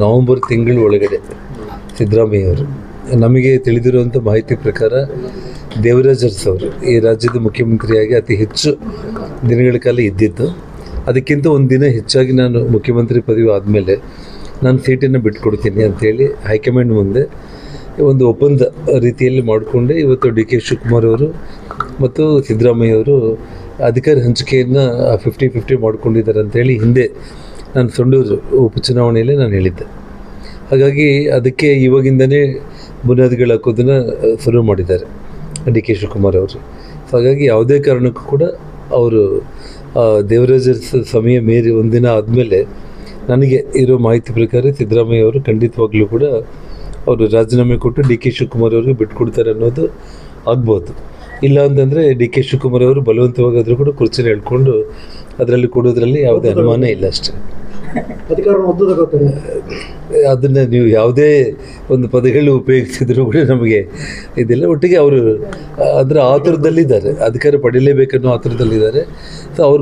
November ತಿಂಗಳ ಒಳಗಡೆ ಸಿದ್ದರಾಮಯ್ಯವರು. ನಮಗೆ ತಿಳಿದಿರುವಂಥ ಮಾಹಿತಿ ಪ್ರಕಾರ ದೇವರಾಜ್ ಅರಸ್ ಅವರು ಈ ರಾಜ್ಯದ ಮುಖ್ಯಮಂತ್ರಿಯಾಗಿ ಅತಿ ಹೆಚ್ಚು ದಿನಗಳ ಕಾಲ ಇದ್ದಿದ್ದು, ಅದಕ್ಕಿಂತ ಒಂದು ದಿನ ಹೆಚ್ಚಾಗಿ ನಾನು ಮುಖ್ಯಮಂತ್ರಿ ಪದವಿ ಆದಮೇಲೆ ನಾನು ಸೀಟನ್ನು ಬಿಟ್ಕೊಡ್ತೀನಿ ಅಂಥೇಳಿ ಹೈಕಮಾಂಡ್ ಮುಂದೆ ಒಂದು ಒಪ್ಪಂದ ರೀತಿಯಲ್ಲಿ ಮಾಡಿಕೊಂಡೆ. ಇವತ್ತು ಡಿ ಕೆ ಶಿವಕುಮಾರ್ ಅವರು ಮತ್ತು ಸಿದ್ದರಾಮಯ್ಯ ಅವರು ಅಧಿಕಾರ ಹಂಚಿಕೆಯನ್ನು ಫಿಫ್ಟಿ ಫಿಫ್ಟಿ ಮಾಡ್ಕೊಂಡಿದ್ದಾರೆ ಅಂತೇಳಿ ಹಿಂದೆ ನಾನು ಸೊಂಡೂರು ಉಪಚುನಾವಣೆಯಲ್ಲೇ ನಾನು ಹೇಳಿದ್ದೆ. ಹಾಗಾಗಿ ಅದಕ್ಕೆ ಇವಾಗಿಂದನೇ ಬುನಾದಿಗಳು ಹಾಕೋದನ್ನು ಶುರು ಮಾಡಿದ್ದಾರೆ ಡಿ ಕೆ ಶಿವಕುಮಾರ್ ಅವರು. ಸೊ ಹಾಗಾಗಿ ಯಾವುದೇ ಕಾರಣಕ್ಕೂ ಕೂಡ ಅವರು ಆ, ದೇವರಾಜ ಸಮಯ ಮೇರಿ ಒಂದಿನ ಆದಮೇಲೆ ನನಗೆ ಇರೋ ಮಾಹಿತಿ ಪ್ರಕಾರ ಸಿದ್ದರಾಮಯ್ಯ ಅವರು ಖಂಡಿತವಾಗ್ಲೂ ಕೂಡ ಅವರು ರಾಜೀನಾಮೆ ಕೊಟ್ಟು ಡಿ ಕೆ ಶಿವಕುಮಾರ್ ಅವ್ರಿಗೆ ಬಿಟ್ಕೊಡ್ತಾರೆ ಅನ್ನೋದು ಆಗ್ಬೋದು. ಇಲ್ಲ ಅಂತಂದರೆ ಡಿ ಕೆ ಶಿವಕುಮಾರ್ ಅವರು ಬಲವಂತವಾಗಾದರೂ ಕೂಡ ಕುರ್ಚಿನ ಹೇಳ್ಕೊಂಡು ಅದರಲ್ಲಿ ಕೊಡೋದ್ರಲ್ಲಿ ಯಾವುದೇ ಅನುಮಾನ ಇಲ್ಲ ಅಷ್ಟೇ. ಅದನ್ನು ನೀವು ಯಾವುದೇ ಒಂದು ಪದಗಳು ಉಪಯೋಗಿಸಿದ್ರು ಕೂಡ ನಮಗೆ ಇದಿಲ್ಲ. ಒಟ್ಟಿಗೆ ಅವರು, ಅಂದರೆ ಆತುರದಲ್ಲಿದ್ದಾರೆ. ಅಧಿಕಾರ ಪಡೀಲೇಬೇಕನ್ನೋ ಆತುರದಲ್ಲಿದ್ದಾರೆ. ಸೊ ಅವ್ರ